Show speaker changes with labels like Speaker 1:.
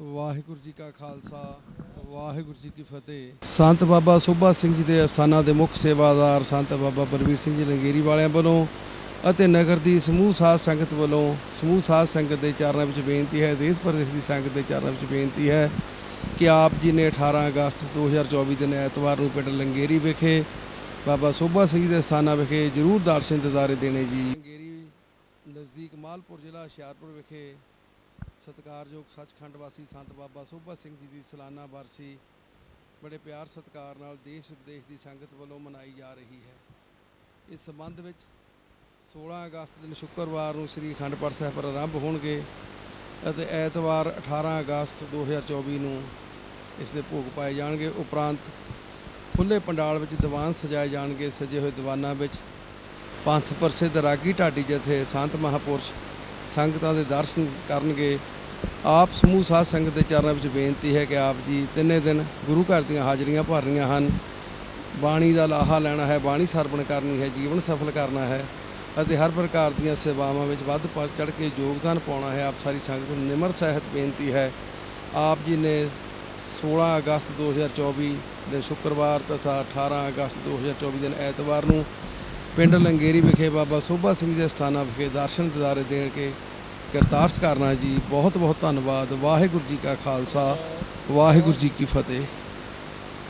Speaker 1: ਵਾਹਿਗੁਰੂ ਜੀ ਕਾ ਖਾਲਸਾ, ਵਾਹਿਗੁਰੂ ਜੀ ਕੀ ਫਤਿਹ। ਸੰਤ ਬਾਬਾ ਸੋਭਾ ਸਿੰਘ ਜੀ ਦੇ ਅਸਥਾਨਾਂ ਦੇ ਮੁੱਖ ਸੇਵਾਦਾਰ ਸੰਤ ਬਾਬਾ ਬਲਵੀਰ ਸਿੰਘ ਜੀ ਲੰਗੇਰੀ ਵਾਲਿਆਂ ਵੱਲੋਂ ਅਤੇ ਨਗਰ ਦੀ ਸਮੂਹ ਸਾਧ ਸੰਗਤ ਵੱਲੋਂ ਸਮੂਹ ਸਾਧ ਸੰਗਤ ਦੇ ਚਰਨਾਂ ਵਿੱਚ ਬੇਨਤੀ ਹੈ, ਦੇਸ਼ ਪ੍ਰਦੇਸ਼ ਦੀ ਸੰਗਤ ਦੇ ਚਰਨਾਂ ਵਿੱਚ ਬੇਨਤੀ ਹੈ ਕਿ ਆਪ ਜੀ ਨੇ 18 ਅਗਸਤ 2024 ਦਿਨ ਐਤਵਾਰ ਨੂੰ ਪਿੰਡ ਲੰਗੇਰੀ ਵਿਖੇ ਬਾਬਾ ਸੋਭਾ ਸਿੰਘ ਜੀ ਦੇ ਸਥਾਨਾਂ ਵਿਖੇ ਜ਼ਰੂਰ ਦਰਸ਼ਨ ਦਿਦਾਰੇ ਦੇਣੇ ਜੀ। ਲੰਗੇਰੀ ਨਜ਼ਦੀਕ ਮਾਲਪੁਰ ਜ਼ਿਲ੍ਹਾ ਹੁਸ਼ਿਆਰਪੁਰ ਵਿਖੇ ਸਤਿਕਾਰਯੋਗ ਸੱਚਖੰਡ ਵਾਸੀ ਸੰਤ ਬਾਬਾ ਸੋਭਾ ਸਿੰਘ ਜੀ ਦੀ ਸਾਲਾਨਾ ਵਰਸੀ ਬੜੇ ਪਿਆਰ ਸਤਿਕਾਰ ਨਾਲ ਦੇਸ਼ ਵਿਦੇਸ਼ ਦੀ ਸੰਗਤ ਵੱਲੋਂ ਮਨਾਈ ਜਾ ਰਹੀ ਹੈ। ਇਸ ਸੰਬੰਧ ਵਿੱਚ 16 ਅਗਸਤ ਦਿਨ ਸ਼ੁੱਕਰਵਾਰ ਨੂੰ ਸ੍ਰੀ ਅਖੰਡ ਪਾਠ ਸਾਹਿਬ ਆਰੰਭ ਹੋਣਗੇ ਅਤੇ ਐਤਵਾਰ 18 ਅਗਸਤ 2024 ਨੂੰ ਇਸ ਦੇ ਭੋਗ ਪਾਏ ਜਾਣਗੇ। ਉਪਰੰਤ ਖੁੱਲੇ ਪੰਡਾਲ ਵਿੱਚ ਦੀਵਾਨ ਸਜਾਏ ਜਾਣਗੇ। ਸਜੇ ਹੋਏ ਦੀਵਾਨਾਂ ਵਿੱਚ ਪੰਥ ਪ੍ਰਸਿੱਧ ਰਾਗੀ ਢਾਡੀ ਜਥੇ ਸੰਤ ਮਹਾਪੁਰਸ਼ ਸੰਗਤਾਂ ਦੇ ਦਰਸ਼ਨ ਕਰਨਗੇ। ਆਪ ਸਮੂਹ ਸਾਧ ਸੰਗਤ ਦੇ ਚਰਨਾਂ ਵਿੱਚ ਬੇਨਤੀ ਹੈ ਕਿ ਆਪ ਜੀ ਤਿੰਨੇ ਦਿਨ ਗੁਰੂ ਘਰ ਦੀਆਂ ਹਾਜ਼ਰੀਆਂ ਭਰ ਰਹੀਆਂ ਹਨ। ਬਾਣੀ ਦਾ ਲਾਹਾ ਲੈਣਾ ਹੈ, ਬਾਣੀ ਸਰਵਣ ਕਰਨੀ ਹੈ, ਜੀਵਨ ਸਫਲ ਕਰਨਾ ਹੈ ਅਤੇ ਹਰ ਪ੍ਰਕਾਰ ਦੀਆਂ ਸੇਵਾਵਾਂ ਵਿੱਚ ਵੱਧ ਚੜ ਕੇ ਯੋਗਦਾਨ ਪਾਉਣਾ ਹੈ। ਆਪ ਸਾਰੀ ਸੰਗਤ ਨੂੰ ਨਿਮਰ ਸਹਿਤ ਬੇਨਤੀ ਹੈ। ਆਪ ਜੀ ਨੇ 16 ਅਗਸਤ 2024 ਦਿਨ ਸ਼ੁੱਕਰਵਾਰ ਤਥਾ 18 ਅਗਸਤ 2024 ਦਿਨ ਐਤਵਾਰ ਨੂੰ ਪਿੰਡ ਲੰਗੇਰੀ ਵਿਖੇ ਬਾਬਾ ਸੋਭਾ ਸਿੰਘ ਦੇ ਸਥਾਨਾਂ ਵਿਖੇ ਦਰਸ਼ਨ ਦਿਦਾਰੇ ਦੇਣ ਕੇ ਕਰਤਾਰਸ ਕਰਨਾ ਜੀ ਬਹੁਤ ਬਹੁਤ ਧੰਨਵਾਦ। ਵਾਹਿਗੁਰੂ ਜੀ ਕਾ ਖਾਲਸਾ ਵਾਹਿਗੁਰੂ ਜੀ ਕੀ ਫਤਿਹ।